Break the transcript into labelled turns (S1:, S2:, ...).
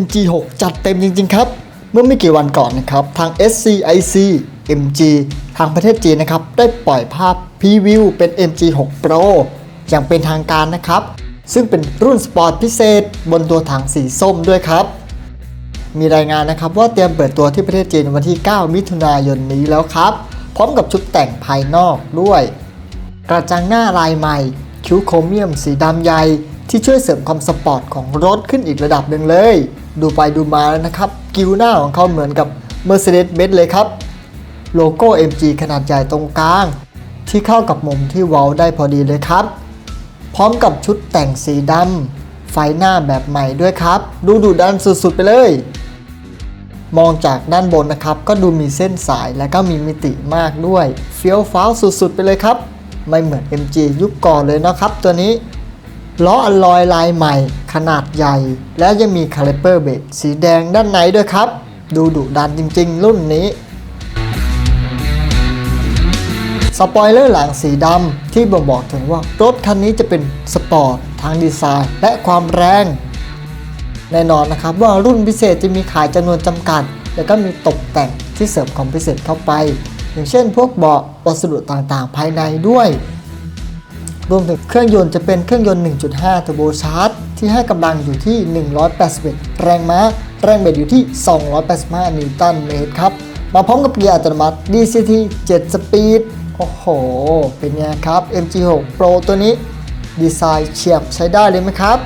S1: MG6 จัดเต็มจริง ๆ ครับ เมื่อไม่กี่วันก่อนนะครับทาง SCIC MG ทางประเทศจีนนะครับได้ปล่อยภาพพรีวิวเป็น MG6 Pro อย่างเป็นทางการนะครับ ซึ่งเป็นรุ่นสปอร์ตพิเศษบนตัวถังสีส้มด้วยครับ มีรายงานนะครับว่าเตรียมเปิดตัวที่ประเทศจีนวันที่ 9 มิถุนายนนี้แล้วครับ พร้อมกับชุดแต่งภายนอกด้วย กระจังหน้าลายใหม่ คิ้วโครเมียมสีดำใหญ่ ที่ช่วยเสริมความสปอร์ตของรถขึ้นอีกระดับหนึ่งเลย ดูไปดูมาแล้วนะครับ กิวหน้าของเขาเหมือนกับ Mercedes-Benz เลยครับ โลโก้ MG ขนาดใหญ่ตรงกลาง ที่เข้ากับมุมที่เว้าได้พอดีเลยครับ พร้อมกับชุดแต่งสีดำไฟหน้าแบบใหม่ด้วยครับ ดูดุดันสุดๆไปเลย มองจากด้านบนนะครับ ก็ดูมีเส้นสายและก็มีมิติมากด้วย เฟี้ยวฟ้าวสุดๆไปเลยครับ ไม่เหมือน MG ยุคก่อนเลยนะครับตัวนี้ ล้ออลลอยลายใหม่ ขนาดใหญ่ และยังมีคาลิเปอร์เบรกสีแดงด้านในด้วยครับ ดูดุดันจริงๆ รุ่นนี้ สปอยเลอร์หลังสีดำที่บ่งบอกถึงว่ารถคันนี้จะเป็นสปอร์ตทางดีไซน์ และความแรงแน่นอนนะครับว่ารุ่นพิเศษจะมีขายจำนวนจำกัด แล้วก็มีตกแต่งที่เสริมความพิเศษเข้าไป อย่างเช่นพวกเบาะวัสดุต่างๆ ภายในด้วย รวมถึงเครื่องยนต์จะเป็นเครื่องยนต์ 1.5เทอร์โบชาร์จที่ให้กำลังอยู่ที่ 181 แรงม้า แรงเบสอยู่ที่ 285 นิวตันเมตรครับ มาพร้อมกับเกียร์อัตโนมัติ DCT 7 สปีด โอ้โห เป็นไงครับ MG6 Pro ตัวนี้ ดีไซน์เฉียบใช้ได้เลยไหมครับ